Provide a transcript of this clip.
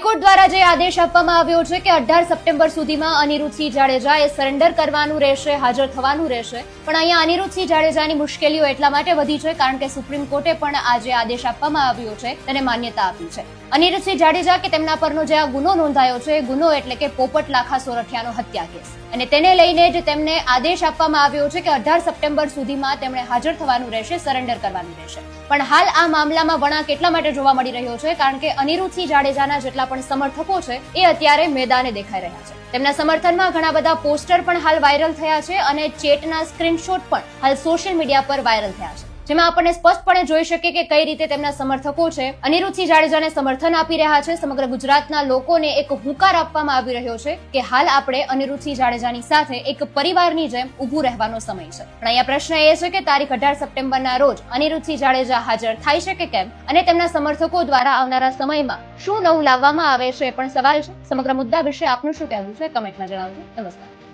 High court દ્વારા જે આદેશ આપવામાં આવ્યો છે કે અઢાર સપ્ટેમ્બર સુધીમાં અનિરુદ્ધસિંહ જાડેજાએ સરેન્ડર કરવાનું રહેશે, હાજર થવાનું રહેશે. પણ અહીંયા અનિરુદ્ધસિંહ જાડેજાની મુશ્કેલીઓ એટલા માટે વધી છે કારણ કે સુપ્રીમ કોર્ટે પણ આ જે આદેશ આપવામાં આવ્યો છે તેને માન્યતા આપી છે. અનિરુદ્ધસિંહ જાડેજા કે તેમના પરનો જે આ ગુનો નોંધાયો છે, ગુનો એટલે કે પોપટ લાખા સોરઠિયાનો હત્યા કેસ. અને તેને લઈને જ તેમને આદેશ આપવામાં આવ્યો છે કે અઢાર સપ્ટેમ્બર સુધીમાં તેમણે હાજર થવાનું રહેશે, સરેન્ડર કરવાનું રહેશે. પણ હાલ આ મામલામાં વળાંક એટલા માટે જોવા મળી રહ્યો છે કારણ કે અનિરુદ્ધસિંહ જાડેજાના જેટલા પણ સમર્થકો છે, એ અત્યારે મેદાને દેખાઈ રહ્યા છે. તેમના સમર્થનમાં ઘણા બધા પોસ્ટર પણ હાલ વાયરલ થયા છે અને ચેટના સ્ક્રીનશોટ પણ હાલ સોશિયલ મીડિયા પર વાયરલ થયા છે. જેમાં આપણને સ્પષ્ટપણે જોઈ શકીએ કે કઈ રીતે તેમના સમર્થકો છે. અનિરુદ્ધસિંહ જાડેજાને સમર્થન આપી રહ્યા છે. સમગ્ર ગુજરાતના લોકોને એક હુંકાર આપવામાં આવી રહ્યો છે કે હાલ આપણે અનિરુદ્ધસિંહ જાડેજાની સાથે એક પરિવારની જેમ ઊભું રહેવાનો સમય છે. પણ અહીંયા પ્રશ્ન એ છે કે તારીખ અઢાર સપ્ટેમ્બરના રોજ અનિરુદ્ધસિંહ જાડેજા હાજર થાય છે કે કેમ? અને તેમના સમર્થકો દ્વારા આવનારા સમયમાં શું નવું લાવવામાં આવે છે એ પણ સવાલ છે. સમગ્ર મુદ્દા વિશે આપનું શું કહેવું છે? કમેન્ટમાં જણાવજો. નમસ્કાર.